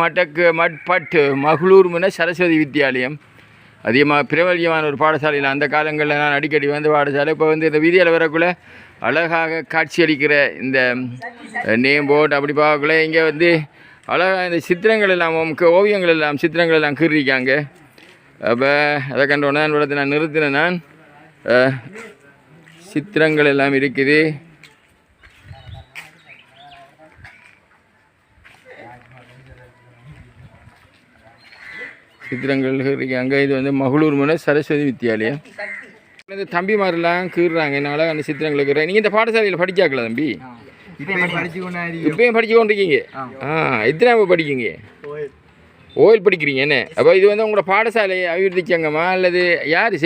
மட்டக்கு மட்பட்டு மகளூர் முன சரஸ்வதி வித்யாலயம். அதிகமாக பிரபல்யமான ஒரு பாடசாலையில் அந்த காலங்களில் நான் அடிக்கடி வந்து பாடசாலை. இப்போ வந்து இந்த வீதியில் வரக்குள்ளே அழகாக காட்சியளிக்கிற இந்த நேம் போர்டு அப்படி பார்க்கக்குள்ளே இங்கே வந்து அழகாக இந்த சித்திரங்கள் எல்லாம் உமக்கு ஓவியங்கள் எல்லாம் சித்திரங்கள் எல்லாம் கீறிருக்காங்க அப்போ அதை கண்டோன்னே நான் நான் நிறுத்தினேன் நான். சித்திரங்கள் எல்லாம் இருக்குது. சித்திரங்கள் அங்கே இது வந்து மகளூர் முனை சரஸ்வதி வித்யாலயம். இந்த தம்பிமாரெல்லாம் கீறுறாங்க என்னால் அந்த சித்திரங்கள் இருக்கிறேன் நீங்கள் இந்த பாடசாலையில் படிச்சாக்கல தம்பி? இப்பயும் படிச்சு கொண்டிருக்கீங்க ஆ. எத்தனை படிக்கீங்க? ஓயில் படிக்கிறீங்க என்ன? அப்போ இது வந்து உங்களோட பாடசாலை அபிவிருத்தி சங்கமா அல்லது யார்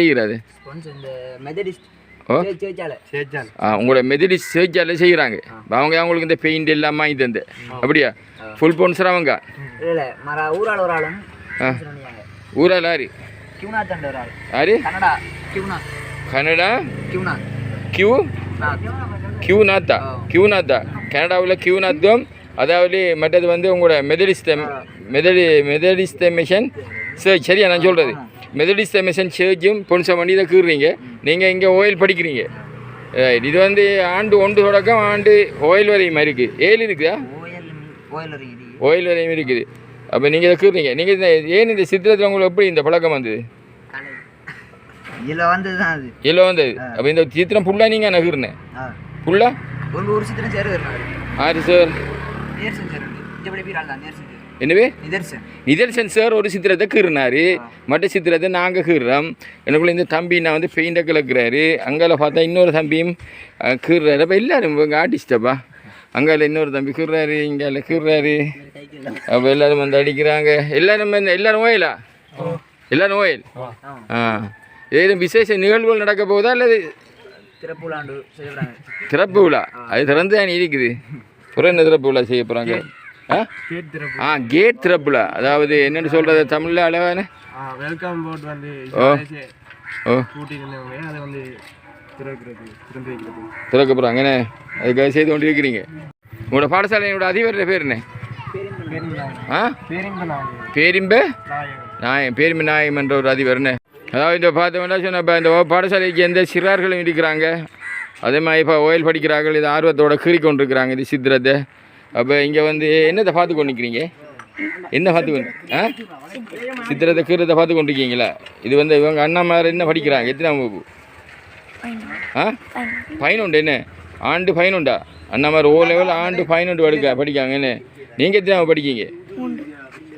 ஆ உங்களோட மெதடிஸ்ட் சேர்ச்சால செய்கிறாங்க அவங்க அவங்களுக்கு இந்த பெயிண்ட் எல்லாம் வாங்கி தந்து. அப்படியா? ஃபுல் ஸ்பான்சர் அவங்க ஒரு ஆள். யாரு கனடா கியூநாத் கியூ? நாத் கியூ நாத்தா கியூ நாத்தா கனடாவில் கியூ நாத்தும் அதாவது மற்றது வந்து உங்களோட மெதடிஸ்த மெதடி மெதடிஸ்த மிஷன் சர்ச் சரியா நான் சொல்கிறது மெதடிஸ்த மிஷன் சர்ச்சும் பொன்சம் பண்ணி இதை கீறுறீங்க. நீங்கள் இங்கே ஓயில் படிக்கிறீங்க. இது வந்து ஆண்டு ஒன்று தொடக்கம் ஆண்டு ஓயில் வரையும் இருக்குது ஏழு இருக்குது? ஓயில் வரையும் இருக்குது. அப்போ நீங்கள் இதை கீறுறீங்க நீங்கள் இந்த ஏன் இந்த சித்திரத்தில் உங்களுக்கு எப்படி இந்த பழக்கம் வந்தது? இதில் வந்தது தான் அது. இல்லை வந்தது. அப்போ இந்த சித்திரம் ஃபுல்லாக நீங்கள் நகர்னேன் ஃபுல்லாக ஒரு ஒரு சித்திரம் சேரு ஆறு சார். தான் நேர்சன் சேரு. ஒரு சித்திரத்தை கீறினாரு. மற்ற சித்திரத்தை நாங்கள் கீறுறோம். எனக்குள்ள இந்த தம்பி நான் வந்து பெயிண்டை கலக்குறாரு அங்கால பார்த்தா இன்னொரு தம்பியும் கீறுறாரு. அப்போ எல்லாரும் ஆர்டிஸ்டப்பா அங்கால இன்னொரு தம்பி கீறுறாரு இங்கால கீறுறாரு அப்போ எல்லாரும் வந்து அடிக்கிறாங்க. எல்லாரும் எல்லாரும் ஓயலா? எல்லாரும் ஓயல்? ஆ. ஏதும் விசேஷ நிகழ்வுகள் நடக்க போகுதா அல்லது திறப்பு விழா அது திறந்து தான் இருக்குது. புற என்ன திறப்பு விழா செய்ய போகிறாங்க ஆ? கேட் திறப்பு. ஆ கேட் திறப்பு விழா அதாவது என்னென்னு சொல்கிறது தமிழில் அழகான வெல்கம் போர்ட் வந்து ஓ. ஓ. கூட்டியிருந்தவங்க அதை வந்து திறக்கிறது திறந்து வைக்கிறது திறக்க போகிறாங்க என்ன அதுக்காக செய்து கொண்டு இருக்கிறீங்க உங்களோட பாடசாலையோட அதிபர் பேர் என்ன? ஆ? பேரிம்ப நாயம் பேரிம்ப நாயம் என்ற ஒரு அதிபர் என்ன? அதாவது இந்த பார்த்தோம்னா சொன்ன இப்போ இந்த பாடசாலைக்கு எந்த சிறார்களும் இருக்கிறாங்க? அதே மாதிரி இப்போ ஓயில் படிக்கிறார்கள் இது ஆர்வத்தோட கீறி கொண்டிருக்கிறாங்க இது சித்திரத்தை. அப்போ இங்கே வந்து என்னத்தை பார்த்து கொண்டு நிற்கிறீங்க என்ன பார்த்து கொண்டு ஆ? சித்திரத்தை கீறத்தை பார்த்து கொண்டிருக்கீங்களா? இது வந்து இவங்க அண்ணா மாதிரி என்ன படிக்கிறாங்க? எத்தனாம் வகுப்பு? ஆ? பதினொண்டு என்ன? ஆண்டு பதினொண்டா அண்ணா மாதிரி ஓ லெவல் ஆண்டு பதினொன்று படிக்க படிக்காங்க என்ன? நீங்கள் எத்தனாம் படிக்கீங்க?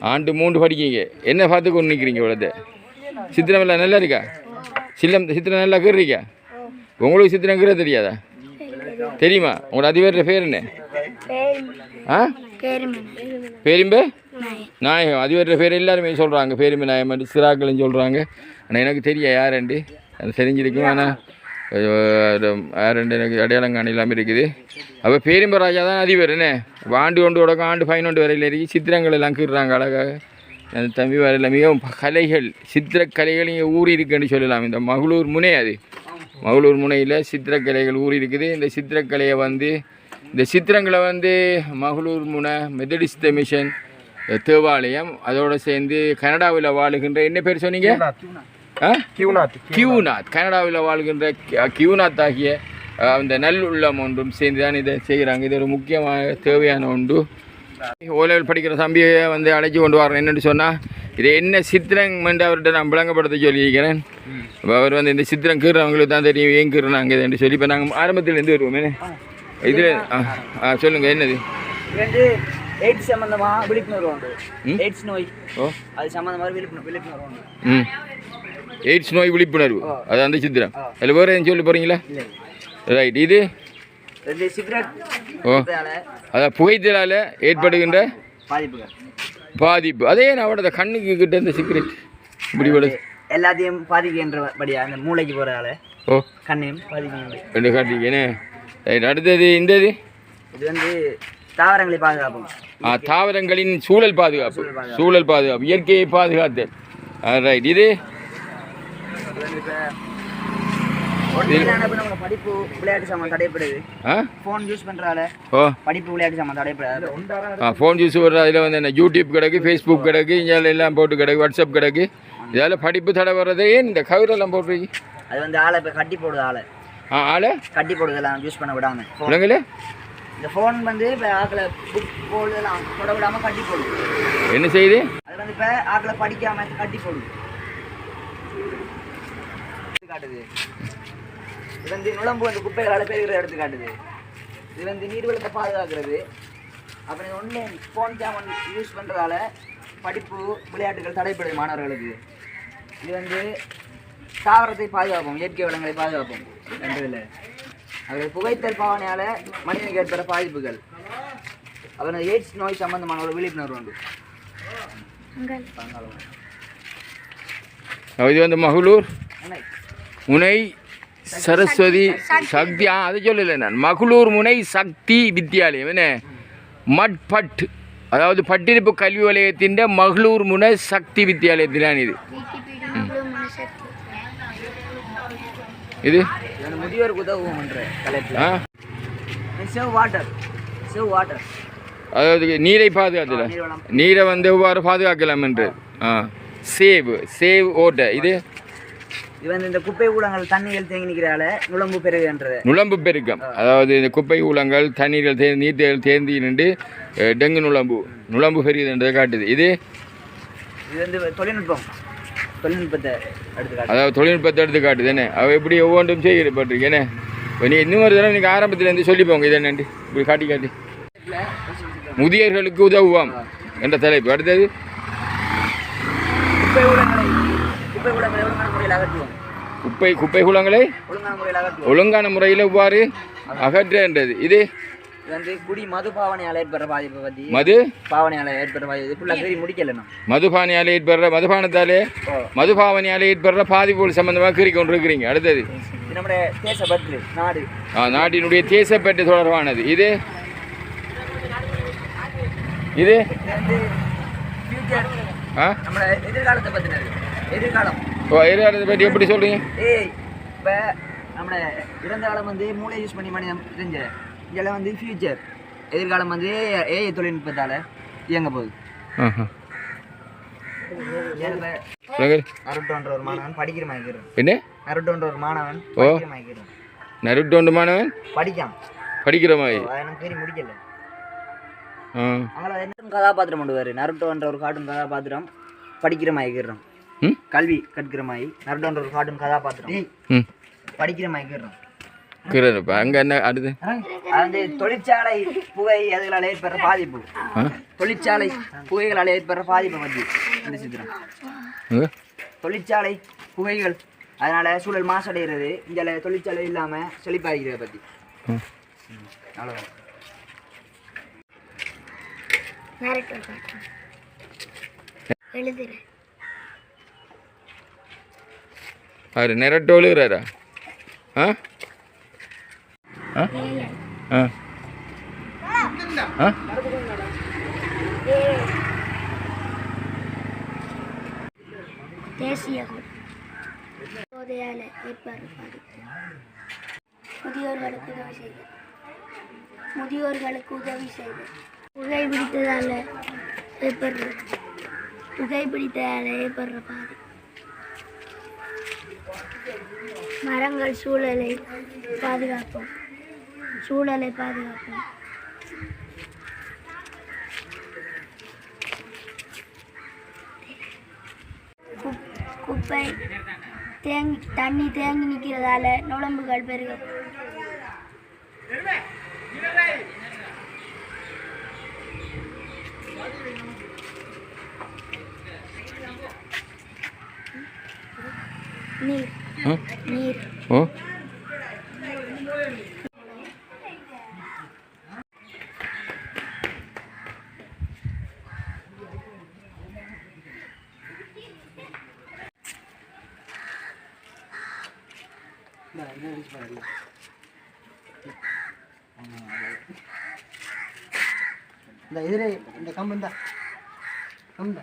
ஆண்டு மூன்று படிக்கீங்க. என்ன பார்த்து கொண்டு நிற்கிறீங்க இவ்வளோத்த? சித்திரம் எல்லாம் நல்லா இருக்கா? சில்லம் சித்திரம் நல்லா கீறீங்க உங்களுக்கு சித்திரம் கீற தெரியாதா? தெரியுமா? உங்களோட அதிபர் பேர் என்ன? ஆ? பேரும்பே? நாயகம். அதிபர் பேர் எல்லாருமே சொல்கிறாங்க பேரும்பே நாயகம் சிறாக்கள்னு சொல்கிறாங்க ஆனால் எனக்கு தெரியா யாருண்டு அது தெரிஞ்சிருக்கும்? ஆனால் ரெண்டு எனக்கு அடையாளம் காண இல்லாமல் இருக்குது. அப்போ பேரும்பே ராஜா தான் அதிபர் என்ன? வாண்டு ஆண்டு கொண்டு உடக்கம் ஆண்டு பதினொன்று வரையில் இருக்கு. சித்திரங்கள் எல்லாம் கீறுறாங்க அழகாக அந்த தம்பி வரையில் மிகவும் கலைகள் சித்திரக்கலைகள் இங்கே ஊறி இருக்குன்னு சொல்லலாம். இந்த மகளூர் முனை அது. மகளூர் முனையில் சித்திரக்கலைகள் ஊறி இருக்குது. இந்த சித்திரக்கலையை வந்து இந்த சித்திரங்களை வந்து மகளூர் முனை மெத்தடிஸ்த மிஷன் தேவாலயம் அதோடு சேர்ந்து கனடாவில் வாழுகின்ற என்ன பேர் சொன்னீங்க? கியூநாத் கியூநாத். கனடாவில் வாழ்கின்ற கியூநாத் ஆகிய அந்த நல்லுள்ளம் ஒன்றும் சேர்ந்து தான் இதை செய்கிறாங்க. இது ஒரு முக்கியமான தேவையான ஒன்று. ஓலையில் படிக்கிற தம்பியை வந்து அழைச்சி கொண்டு வரேன் என்னென்னு சொன்னால் இது என்ன சித்திரம் என்று அவர்கிட்ட நான் விளங்கப்படுத்த சொல்லியிருக்கிறேன். அவர் வந்து இந்த சித்திரம் கீறவங்களுக்கு தான் தெரியும் ஏன் கீறுனாங்க என்று சொல்லி. இப்போ நாங்கள் ஆரம்பத்திலேருந்து வருவோமே. இதில் ஆ சொல்லுங்கள் என்னது? எய்ட்ஸ் சம்பந்தமா விழிப்புணர்வு? எய்ட்ஸ் நோய். ஓ. அது சம்பந்தமா விழிப்புணர்வு விழிப்புணர்வு எய்ட்ஸ் நோய் விழிப்புணர்வு. அது அந்த சித்திரம். அதில் வேறு எதுவும் சொல்ல போகிறீங்களா ரைட் இது? ஓ. அதான் புகைத்தலால் ஏற்படுகின்ற பாதிப்பு. அதே நான் அவட கண்ணுக்கு கிட்ட இந்த சிகரெட் இப்படி எல்லாத்தையும் பாதிக்கின்றபடியா அந்த மூளைக்கு போறதால ஓ. கண்ணையும் பாதிக்கின்றது. ரெண்டு காட்டிக்கேனே ரைட் அடுத்தது இந்த இது? இது வந்து தாவரங்களை பாதுகாப்பும் ஆ தாவரங்களின் சூழல் பாதுகாப்பு. சூழல் பாதுகாப்பு. இயற்கையை பாதுகாத்தல். ரைட் இது? நம்ம படிப்பு விளையாட்டு சாமான் தடைப்படுது. ஆ? ஃபோன் யூஸ் பண்றால ஓ. படிப்பு விளையாட்டு சாமான் தடைப்படாது. ஆ ஃபோன் யூஸ் அதில் வந்து என்ன யூடியூப் கிடக்கு ஃபேஸ்புக் கிடக்கு இங்கே எல்லாம் போட்டு கிடக்கு வாட்ஸ்அப் கிடக்கு. இதால் படிப்பு தடை வர்றதே ஏன் இந்த கவிரெல்லாம் போட்டுருக்கீங்க அது வந்து ஆளை இப்போ கட்டி போடுது ஆளை. ஆ ஆளை? கட்டி போடுதெல்லாம் யூஸ் பண்ண விடாம. Phone. பிள்ளைங்களே இந்த ஃபோன் வந்து இப்போ ஆக்களை புக் போடுதெல்லாம் விடாம கட்டி போடுது. என்ன செய்யுது? அது வந்து இப்போ ஆக்களை படிக்காம கட்டி போடுது. காட்டுது இது வந்து நுழம்பு வந்து குப்பைகளால் பெருகிற எடுத்து காட்டுது இது வந்து நீர்வளத்தை பாதுகாக்கிறது. அப்புறம் ஒன்லைன் ஃபோன் சாமான் யூஸ் பண்ணுறதால படிப்பு விளையாட்டுகள் தடைப்படுது மாணவர்களுக்கு. இது வந்து தாவரத்தை பாதுகாப்போம் இயற்கை வளங்களை பாதுகாப்போம். என்றதில் அது புகைத்தல் பாவனையால் மனிதனுக்கு ஏற்படுற பாதிப்புகள். அப்புறம் எய்ட்ஸ் நோய் சம்பந்தமான ஒரு விழிப்புணர்வு உண்டு. இது வந்து மகளூர்? முனை சரஸ்வதி சக்தி ஆ அதை சொல்லலை நான். மகளூர் முனை சக்தி வித்தியாலயம் என்ன? மட்பட் அதாவது பட்டிருப்பு கல்வி வலயத்தின் மகளூர் முனை சக்தி வித்தியாலயத்திலான இது. இது? முதியோருக்கு உதவும் அதாவது நீரை பாதுகாத்துல நீரை வந்து எவ்வாறு பாதுகாக்கலாம் என்று? சேவ் சேவ் ஓட்ட. இது? வந்து இந்த குப்பை கூடங்கள் தண்ணிகள் தேங்கி நிற்கிறால நுழம்பு பெருகுன்றது நுழம்பு பெருக்கம். அதாவது இந்த குப்பை ஊலங்கள் தண்ணீர்கள் தே நீர் தேர்ந்தி நின்று டெங்கு நுழம்பு நுழம்பு பெரியதுன்றதை காட்டுது. இது? இது வந்து தொழில்நுட்பம். தொழில்நுட்பத்தை அதாவது தொழில்நுட்பத்தை எடுத்து காட்டுது என்ன? அவ எப்படி ஒவ்வொன்றும் செய்யப்பட்டிருக்கு என்ன இப்போ நீ இன்னும் ஒரு தடவை நீங்கள் ஆரம்பத்துலேருந்து சொல்லி போங்க இது என்னண்டு இப்படி காட்டி காட்டி. முதியர்களுக்கு உதவுவாம் என்ற தலைப்பு. அடுத்தது குப்பை கூடங்களை குப்பை கூடங்களை ஒழுங்கான முறையில் அகற்றுவோம் குப்பை குப்பை குளங்களை ஒழுங்கான முறையில் இவ்வாறு அகற்றன்றது இது வந்து குடி மது பாவனையால் ஏற்படுற பாதிப்பை பற்றி மது? பாவனையால் ஏற்படுற பாதிப்பு ஃபுல்லாக சரி முடிக்கல நான். மதுபானியால் ஏற்படுற மதுபானத்தாலே மதுபாவனையால் ஏற்படுற பாதிப்புகள் சம்பந்தமாக கீறி கொண்டிருக்கிறீங்க அடுத்தது நம்முடைய தேசப்பற்று நாடு. ஆ, நாட்டினுடைய தேசப்பற்று தொடர்பானது. இது? இது? ஆ? நம்மளோட எதிர்காலத்தை பற்றினது எதிர்காலம். எதிர்காலத்தை பற்றி எப்படி சொல்கிறீங்க ஏய் இப்போ நம்மளோட இறந்த காலம் வந்து மூளை யூஸ் பண்ணி மனிதன் தெரிஞ்ச இதெல்லாம் வந்து ஃபியூச்சர் எதிர்காலம் வந்து ஏஐ தொழில்நுட்பத்தால் இயங்க போகுது. நருட்டோன்ற ஒரு மாணவன் படிக்கிற மாதிரி என்ன? நருட்டோன்ற ஒரு மாணவன். படிக்கிற நருட்டோண்டு மாணவன்? படிக்கான். படிக்கிற மாதிரி எனக்கு சரி முடிக்கல. அவங்கள கதாபாத்திரம் பண்ணுவார் நருட்டோன்ற ஒரு கார்ட்டூன் கதாபாத்திரம் படிக்கிற மாதிரி ம் கல்வி கற்கிற மாதிரி நருட்டோன்ற ஒரு கார்ட்டூன் கதாபாத்திரம். ம். படிக்கிற மாதிரி அங்கே என்ன அடுத்து? அது வந்து தொழிற்சாலை புகை அதுகளால் ஏற்படுற பாதிப்பு. தொழிற்சாலை புகைகளால் ஏற்படுற பாதிப்பை பற்றி இந்த சித்திரம் அங்க? தொழிற்சாலை புகைகள் அதனால சூழல் மாசடைகிறது. இங்கே தொழிற்சாலை இல்லாமல் செழிப்பாகிறத பற்றி ம். அவ்வளோதான் எழுதுறேன். அவர் நிரட்டோழுகிறாரா ஆ? ஆ? ஆ. ஆ? தேசிய ஏற்பாடு முதியோர்களுக்கு உதவி செய்த. முதியோர்களுக்கு உதவி செய்த. புகைப்பிடித்ததால் ஏற்படுற புகைப்பிடித்ததால் ஏற்படுற பாதிப்பு மரங்கள் சூழலை பாதுகாப்போம். சூழலை பாதுகாப்போம். குப்- குப்பை தேங்கி தண்ணி தேங்கி நிற்கிறதால நுழம்புகள் பெருகும். நீர். இந்த எதிரே இந்த கம்பு தான் கம்பு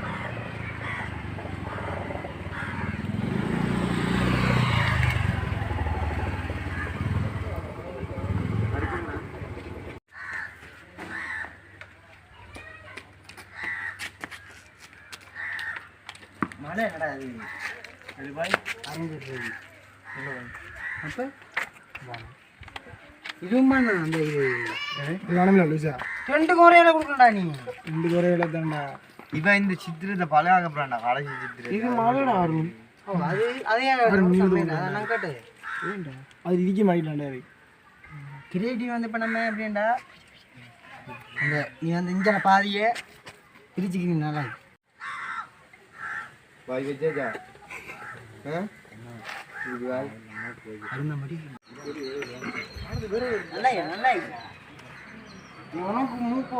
அது பாய் அரைஞ்சிட்டு அப்போ இதுவும் அந்த இது லூசா ரெண்டு குறையில கொடுக்கணும்டா நீ. ரெண்டு குறையில தான்டா. இவன் இந்த சித்திரத்தை போறான்டா கடைசி சித்திரம் இது மழைடா வரும் அது அதே நான் கேட்டு அது கிரியேட்டிவ் வந்து இப்போ நம்ம எப்படின்டா? அந்த நீ வந்து இஞ்சன பாதியை பிரிச்சுக்கிறீங்க நல்லா நல்லா நல்லா உனக்கு மூக்கு